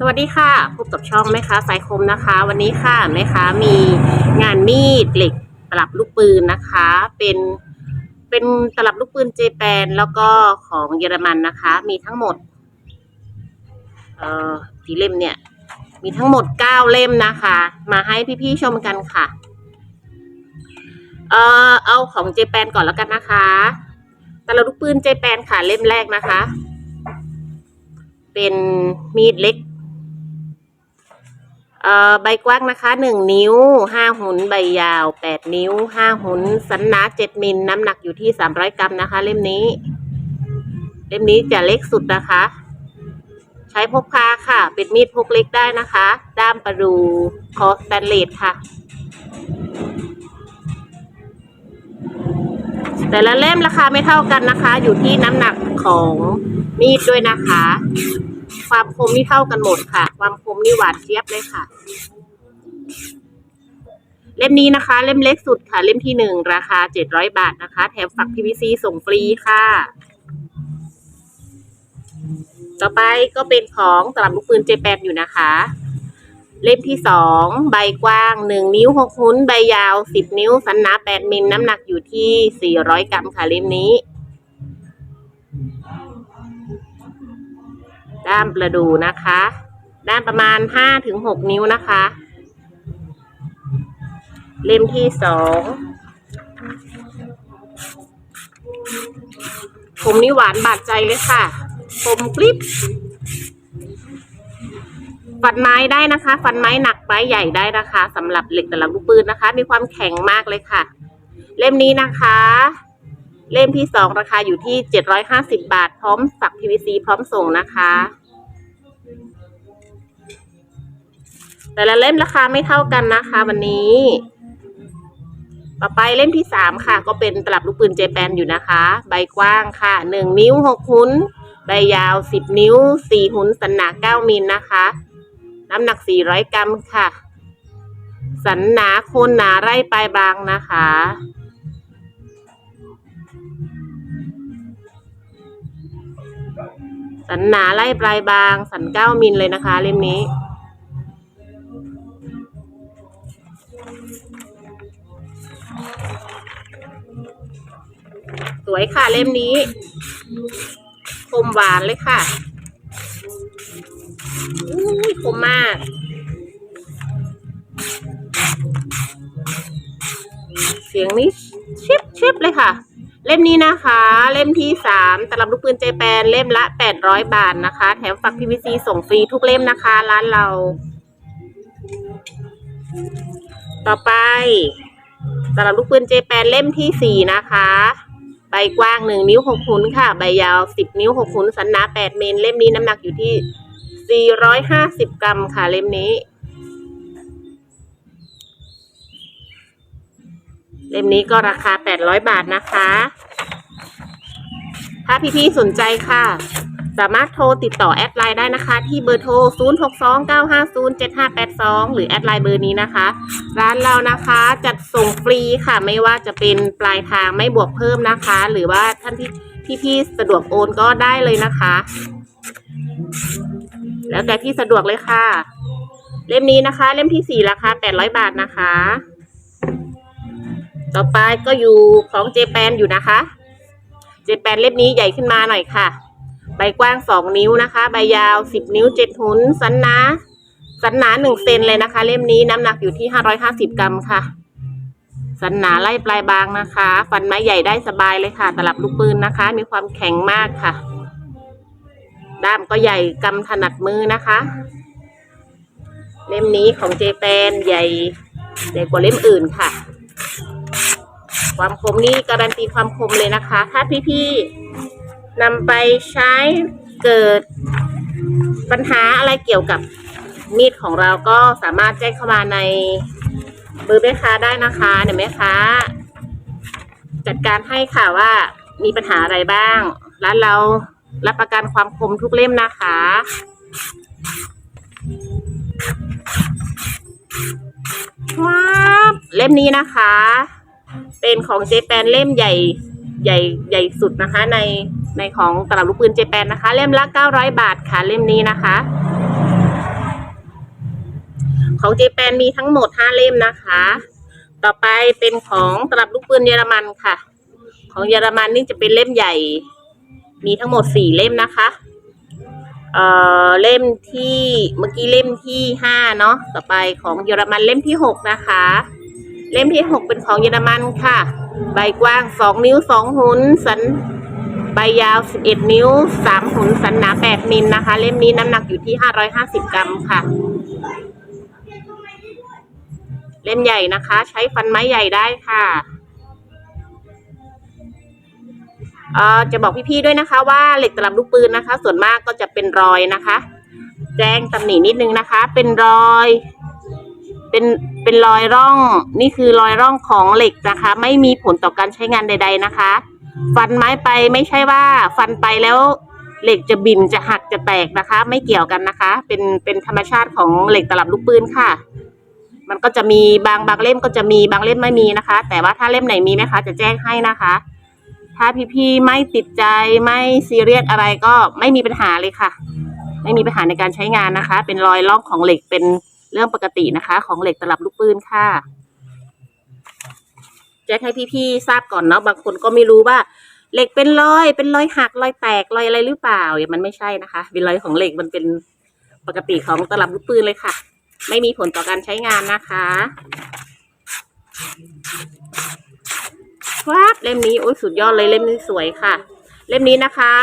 สวัสดีค่ะพบกับช่องแม่ค้าสายคมนะคะ วันนี้ค่ะแม่ค้ามีงานมีดเหล็กตลับลูกปืนนะคะ เป็นเป็นตลับลูกปืนเจแปนแล้วก็ของเยอรมันนะคะ มีทั้งหมดเอ่อกี่เล่มเนี่ย มีทั้งหมดเก้าเล่มนะคะ มาให้พี่ๆชมกันค่ะ เอ่อเอาของเจแปนก่อนแล้วกันนะคะตลับลูกปืนเจแปนค่ะเล่มแรกนะคะ เป็นมีดเล็ก เอ่อใบกว้างนะคะหนึ่งนิ้วห้าหุนใบยาวแปดนิ้วห้าหุนสันหนาเจ็ดมิลน้ำหนักอยู่ที่สามร้อยกรัมนะคะ เล่มนี้ เล่มนี้จะเล็กสุดนะคะ ใช้พกพาค่ะ เป็นมีดพกเล็กได้นะคะ ด้ามประดูคอสแตนเลสค่ะ แต่ละเล่มราคาไม่เท่ากันนะคะ อยู่ที่น้ำหนักของมีดด้วยนะคะ ความคมนี่เท่ากันหมดค่ะ ความคมนี่หวานเจี๊ยบเลยค่ะ เล่มนี้นะคะ เล่มเล็กสุดค่ะ เล่มที่หนึ่งราคาเจ็ดร้อยบาทนะคะ แถมฝัก PVC ส่งฟรีค่ะ ต่อไปก็เป็นของตลับลูกปืนเจแปนอยู่นะคะ เล่มที่สองใบกว้างหนึ่งนิ้วหกหุ้น ใบยาวสิบนิ้ว สันหนาแปดมิลน้ำหนักอยู่ที่สี่ร้อยกรัมค่ะเล่มนี้ ด้ามประดูนะคะ ด้ามประมาณห้าถึงหกนิ้วนะคะ เล่มที่สองผมนี่หวานบาดใจเลยค่ะ ผมกริบ ฟันไม้ได้นะคะฟันไม้หนักไม้ใหญ่ได้นะคะสำหรับเหล็กแต่ละลูกปืนนะคะ มีความแข็งมากเลยค่ะ เล่มนี้นะคะ เล่มที่สองราคาอยู่ที่เจ็ดร้อยห้าสิบบาท พร้อมฝัก PVC พร้อมส่งนะคะ แต่ละเล่มราคาไม่เท่ากันนะคะ วันนี้ ต่อไปเล่มที่สามค่ะ ก็เป็นตลับลูกปืนเจแปนอยู่นะคะ ใบกว้างค่ะหนึ่งนิ้วหกหุนใบยาวสิบนิ้วสี่หุนสันหนาเก้ามิลนะคะ น้ำหนักสี่ร้อยกรัมค่ะ สันหนาโคนหนาไร่ปลายบางนะคะ สันหนาไล่ปลายบาง สันเก้ามิลเลยนะคะเล่มนี้สวยค่ะเล่มนี้ คมหวานเลยค่ะ อุ้ยคมมาก เสียงนี้ชิบชิบเลยค่ะ เล่มนี้นะคะ เล่มที่สามตลับลูกปืนเจแปนเล่มละแปดร้อยบาทนะคะ แถมฝัก PVC ส่งฟรีทุกเล่มนะคะ ร้านเรา ต่อไปตลับลูกปืนเจแปนเล่มที่สี่นะคะใบกว้างหนึ่งนิ้วหกหุนค่ะ ใบยาวสิบนิ้วหกหุนสันหนาแปดเมตรเล่มนี้น้ำหนักอยู่ที่ สี่ร้อยห้าสิบกรัมค่ะเล่มนี้ เล่มนี้ก็ราคาแปดร้อยบาทนะคะ ถ้าพี่ๆสนใจค่ะ สามารถโทรติดต่อแอดไลน์ได้นะคะ ที่เบอร์โทร 0 6 2 9 5 0 7 5 8 2 หรือแอดไลน์เบอร์นี้นะคะ ร้านเรานะคะจัดส่งฟรีค่ะ ไม่ว่าจะเป็นปลายทางไม่บวกเพิ่มนะคะ หรือว่าท่านที่พี่ๆสะดวกโอนก็ได้เลยนะคะ แล้วแต่ที่สะดวกเลยค่ะ เล่มนี้นะคะ เล่มที่สี่ราคาแปดร้อยบาทนะคะ ต่อไปก็อยู่ของเจแปนอยู่นะคะ เจแปนเล่มนี้ใหญ่ขึ้นมาหน่อยค่ะ ใบกว้างสองนิ้วนะคะ ใบยาวสิบนิ้วเจ็ดหุนสันหนาสันหนาหนึ่งเซนเลยนะคะ เล่มนี้น้ำหนักอยู่ที่ห้าร้อยห้าสิบกรัมค่ะ สันหนาไล่ปลายบางนะคะ ฟันไม้ใหญ่ได้สบายเลยค่ะ ตลับลูกปืนนะคะ มีความแข็งมากค่ะ ด้ามก็ใหญ่กำถนัดมือนะคะ เล่มนี้ของเจแปนใหญ่ใหญ่กว่าเล่มอื่นค่ะ ความคมนี่การันตีความคมเลยนะคะ ถ้าพี่ๆนำไปใช้เกิดปัญหาอะไรเกี่ยวกับมีดของเราก็สามารถแจ้งเข้ามาในเบอแม่ค้าได้นะคะเดี๋ยวแม่ค้าจัดการให้ค่ะว่ามีปัญหาอะไรบ้าง ร้านเรา รับประกันความคมทุกเล่มนะคะ ว้าวเล่มนี้นะคะ เป็นของเจแปนเล่มใหญ่ใหญ่ใหญ่สุดนะคะ ในในของตลับลูกปืนเจแปนนะคะ เล่มละ 900 บาทค่ะเล่มนี้นะคะ ของเจแปนมีทั้งหมดห้าเล่มนะคะ ต่อไปเป็นของตลับลูกปืนเยอรมันค่ะ ของเยอรมันนี่จะเป็นเล่มใหญ่ มีทั้งหมดสี่เล่มนะคะเอ่อเล่มที่เมื่อกี้เล่มที่ห้าเนาะต่อไปของเยอรมันเล่มที่หกนะคะ เล่มที่หกเป็นของเยอรมันค่ะ ใบกว้างสองนิ้วสองหุนสันใบยาวสิบเอ็ดนิ้วสามหุนสันหนาแปดมิลนะคะ เล่มนี้น้ำหนักอยู่ที่ห้าร้อยห้าสิบกรัมค่ะ เล่มใหญ่นะคะ ใช้ฟันไม้ใหญ่ได้ค่ะ จะบอกพี่ๆด้วยนะคะ ว่าเหล็กตลับลูกปืนนะคะ ส่วนมากก็จะเป็นรอยนะคะ แจ้งตำหนินิดนึงนะคะ เป็นรอย เป็นเป็นรอยร่อง นี่คือรอยร่องของเหล็กนะคะ ไม่มีผลต่อการใช้งานใด ๆนะคะ ฟันไม้ไปไม่ใช่ว่า ฟันไปแล้วเหล็กจะบินจะหักจะแตกนะคะ ไม่เกี่ยวกันนะคะ เป็นเป็นธรรมชาติของเหล็กตลับลูกปืนค่ะ มันก็จะมีบางบางเล่มก็จะมีบางเล่มไม่มีนะคะ แต่ว่าถ้าเล่มไหนมีแม่ค้าจะแจ้งให้นะคะ ถ้าพี่ๆไม่ติดใจไม่ซีเรียสอะไรก็ไม่มีปัญหาเลยค่ะ ไม่มีปัญหาในการใช้งานนะคะ เป็นรอยล่องของเหล็กเป็นเรื่องปกตินะคะ ของเหล็กตลับลูกปืนค่ะแจ้งให้พี่ๆทราบก่อนเนาะบางคนก็ไม่รู้ว่าเหล็กเป็นรอย เป็นรอยหักรอยแตกรอยอะไรหรือเปล่าอย่ามันไม่ใช่นะคะเป็นรอยของเหล็กมันเป็นปกติของตลับลูกปืนเลยค่ะ ไม่มีผลต่อการใช้งานนะคะ ครับเล่มนี้โอ้ยสุดยอดเลยเล่มนี้สวยค่ะ เล่มนี้นะคะ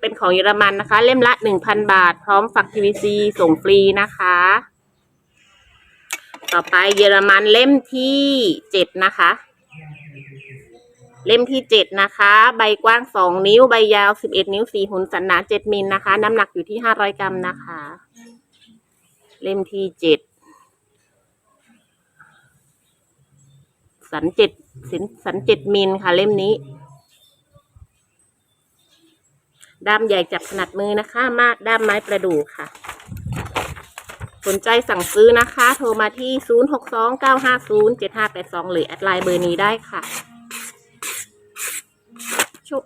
เป็นของเยอรมันนะคะ เล่มละหนึ่งพันบาท พร้อมฝัก PVC ส่งฟรีนะคะ ต่อไปเยอรมันเล่มที่เจ็ดนะคะ เล่มที่เจ็ดนะคะ ใบกว้างสองนิ้วใบยาวสิบเอ็ดนิ้วสี่หุ่นสันหนาเจ็ดมิลนะคะ น้ำหนักอยู่ที่ห้าร้อยกรัมนะคะ เล่มที่เจ็ดสันเจ็ด สินสันเจ็ดมิลค่ะเล่มนี้ด้ามใหญ่จับถนัดมือนะคะ มากด้ามไม้ประดู่ค่ะ สนใจสั่งซื้อนะคะ โทรมาที่ 0 6 2 9 5 0 7 5 8 2 หรือแอดไลน์เบอร์นี้ได้ค่ะชุบ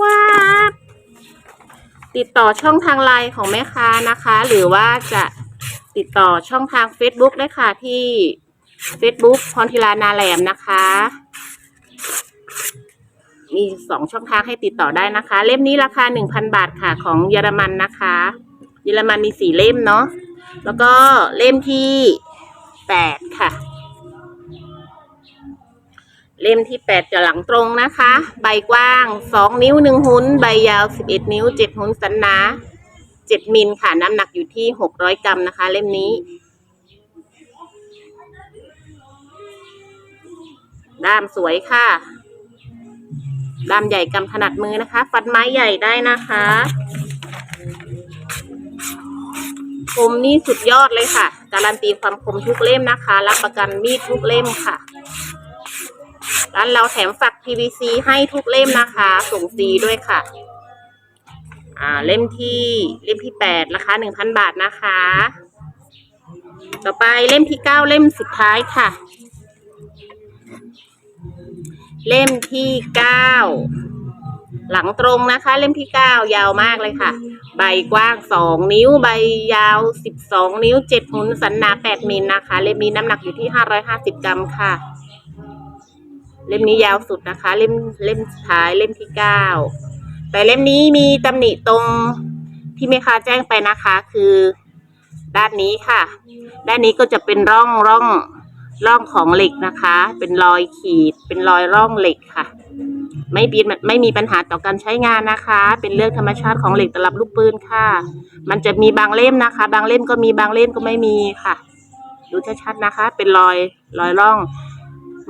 ว้าบติดต่อช่องทางไลน์ของแม่ค้านะคะ หรือว่าจะ ติดต่อช่องทาง Facebook ได้ค่ะที่ Facebook พรทิลานาแหลมนะคะ มีสองช่องทางให้ติดต่อได้นะคะ เล่มนี้ราคาหนึ่งพันบาทค่ะของเยอรมันนะคะ เยอรมันมีสี่เล่มเนาะแล้วก็เล่มที่แปดค่ะ เล่มที่แปดจะหลังตรงนะคะ ใบกว้างสองนิ้วหนึ่งหุนใบยาวสิบเอ็ดนิ้วเจ็ดหุนสันหนา เจ็ดมิลค่ะ น้ำหนักอยู่ที่หกร้อยกรัมนะคะ เล่มนี้ ด้ามสวยค่ะ ด้ามใหญ่กำถนัดมือนะคะ ฟันไม้ใหญ่ได้นะคะคมนี่สุดยอดเลยค่ะ การันตีความคมทุกเล่มนะคะ รับประกันมีดทุกเล่มค่ะร้านเราแถมฝัก PVC ให้ทุกเล่มนะคะ ส่งฟรีด้วยค่ะ อ่าเล่มที่เล่มที่แปดราคาหนึ่งพันบาทนะคะ ต่อไปเล่มที่เก้าเล่มสุดท้ายค่ะ เล่มที่เก้าหลังตรงนะคะ เล่มที่เก้ายาวมากเลยค่ะ ใบกว้างสองนิ้ว ใบยาวสิบสองนิ้วเจ็ดหุนสันหนาแปดมิลนะคะ เล่มนี้น้ำหนักอยู่ที่ห้าร้อยห้าสิบกรัมค่ะ เล่มนี้ยาวสุดนะคะ เล่มเล่มสุดท้ายเล่มที่เก้า แต่เล่มนี้มีตำหนิตรงที่แม่ค้าแจ้งไปนะคะ คือ ด้านนี้ค่ะ ด้านนี้ก็จะเป็นร่องร่องร่องของเหล็กนะคะ เป็นรอยขีด เป็นรอยร่องเหล็กค่ะ ไม่มีไม่มีปัญหาต่อการใช้งานนะคะ เป็นเรื่องธรรมชาติของเหล็กตลับลูกปืนค่ะ มันจะมีบางเล่มนะคะ บางเล่มก็มีบางเล่มก็ไม่มีค่ะ ดูชัดๆนะคะ เป็นรอยรอยร่อง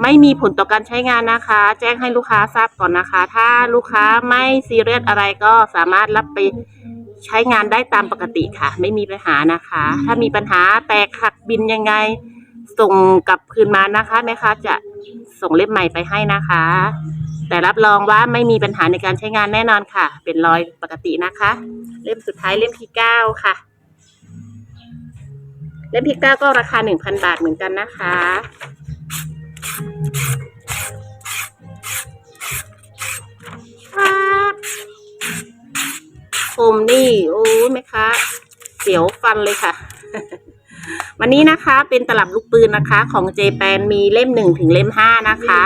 ไม่มีผลต่อการใช้งานนะคะ แจ้งให้ลูกค้าทราบก่อนนะคะ ถ้าลูกค้าไม่ซีเรียสอะไรก็สามารถรับไปใช้งานได้ตามปกติค่ะ ไม่มีปัญหานะคะ ถ้ามีปัญหาแตกหักบินยังไง ส่งกลับคืนมานะคะแม่ค้าจะส่งเล่มใหม่ไปให้นะคะ แต่รับรองว่าไม่มีปัญหาในการใช้งานแน่นอนค่ะ เป็นรอยปกตินะคะ เล่มสุดท้ายเล่มที่เก้าค่ะ เล่มที่เก้าก็ราคาหนึ่งพันบาทเหมือนกันนะคะ ผมนี่โอ้ยแม่ค้าเสียวฟันเลยค่ะ วันนี้นะคะเป็นตลับลูกปืนนะคะ ของเจแปนมีเล่มหนึ่งถึงเล่มห้านะคะ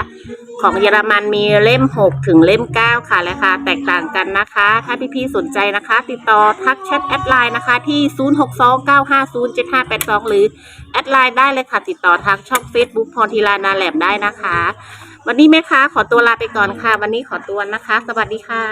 ของเยอรมันมีเล่มหกถึงเล่มเก้าค่ะราคาแตกต่างกันนะคะ ถ้าพี่ๆสนใจนะคะ ติดต่อทักแชทแอดไลน์นะคะที่ 0629507582 หรือแอดไลน์ได้เลยค่ะ ติดต่อทางช่อง Facebook พรทีลานาแหลมได้นะคะ วันนี้แม่ค้าขอตัวลาไปก่อนค่ะ วันนี้ขอตัวนะคะ สวัสดีค่ะ